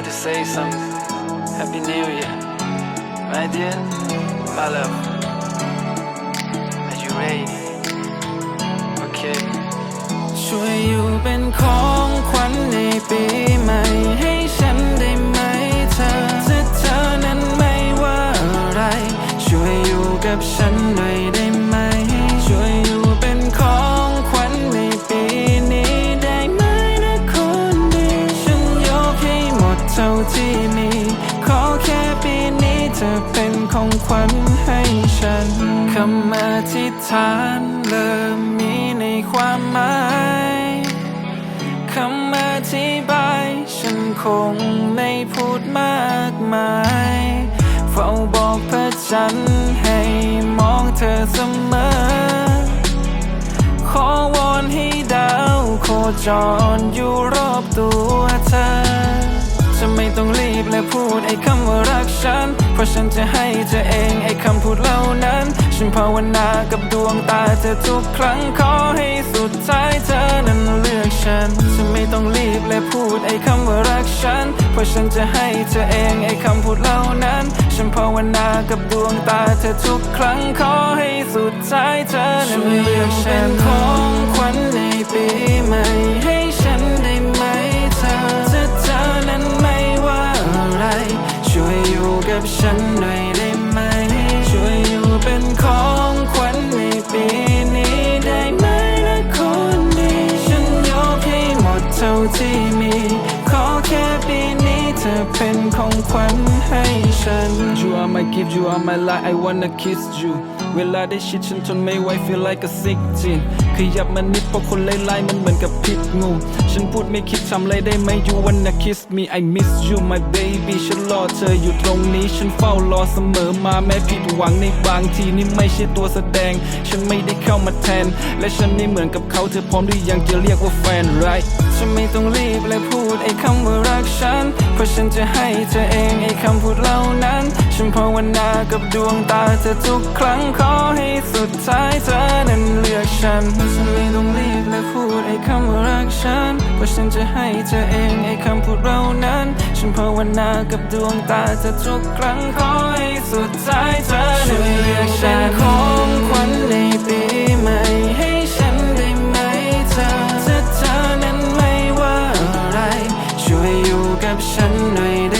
here to say something. Happy New Year. My dear, my love. Are you ready? Okay. ช่วยอยู่เป็นของขวัญในปีใหม่ให้ฉันได้ไหมเธอถ้าเธอนั้นไม่ว่าอะไร ช่วยอยู่กับฉันด้วย เป็นของขวัญให้ฉันคำอธิษฐานเริ่มมีในความหมายคำอธิบาย ฉันคงไม่พูดมากมายเฝ้าบอกพระจันทร์ให้มองเธอเสมอ ขอวอนให้ดาวโคจรอยู่รอบตัวเธอ จะไม่ต้องรีบและพูดไอ้คำว่ารักฉัน เพราะฉันจะให้เธอเองไอ้คำพูดเหล่านั้น ฉันภาวนากับดวงตาเธอทุกครั้งขอให้สุดท้ายเธอนั้นเลือกฉัน จะไม่ต้องรีบและพูดไอ้คำว่ารักฉัน เพราะฉันจะให้เธอเองไอ้คำพูดเหล่านั้น ฉันภาวนากับดวงตาเธอทุกครั้งขอให้สุดท้ายเธอนั้นเลือกฉันของขวัญในปีใหม่ ฉันหน่อยได้ไหม ช่วยอยู่เป็นของขวัญในปีนี้ได้ไหมนะคนดีฉันยกให้หมดเท่าที่มี ขอแค่ปีนี้เธอเป็นของขวัญให้ฉัน You are my gift, you are my light, I wanna kiss you เวลาได้ชิดฉันทนไม่ไหว feel like a sick teen ขยับมานิดเพราะคนไล่ๆมันเหมือนกับพิษงู ฉันพูดไม่คิดทำอะไรได้ไหม You wanna kiss me I miss you my baby ฉันรอเธออยู่ตรงนี้ ฉันเฝ้ารอเสมอมาแม้ผิดหวังในบางทีนี่ไม่ใช่ตัวแสดง ฉันไม่ได้เข้ามาแทน และฉันไม่เหมือนกับเขาเธอพร้อมหรือยังจะเรียกว่าแฟน right ฉันไม่ต้องรีบและพูดไอ้คำว่ารักฉัน เพราะฉันจะให้เธอเองไอ้คำพูดเหล่านั้น ฉันภาวนากับดวงตาเธอทุกครั้งขอให้สุดท้ายเธอนั้นเลือกฉันฉันไม่ต้องรีบและพูดไอ้คำว่ารักฉันเพราะฉันจะให้เธอเองไอ้คำพูดเหล่านั้น ฉันภาวนากับดวงตาเธอทุกครั้งขอให้สุดท้ายเธอนั้นเลือกฉันของขวัญในปีใหม่ให้ฉันได้ไหมเธอถ้าเธอนั้นไม่ว่าอะไรช่วยอยู่กับฉันหน่อยได้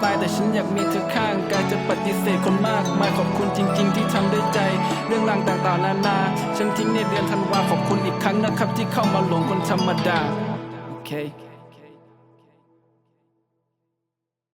ไปแต่ฉันอยากมีเธอข้างกายจะปฏิเสธคนมากมายขอบคุณจริง ๆ ที่ทำด้วยใจ เรื่องรางต่างๆนานาฉันทิ้งในเดือนธันวาขอบคุณอีกครั้งนะครับ ที่เข้ามาหลงคนธรรมดาโอเค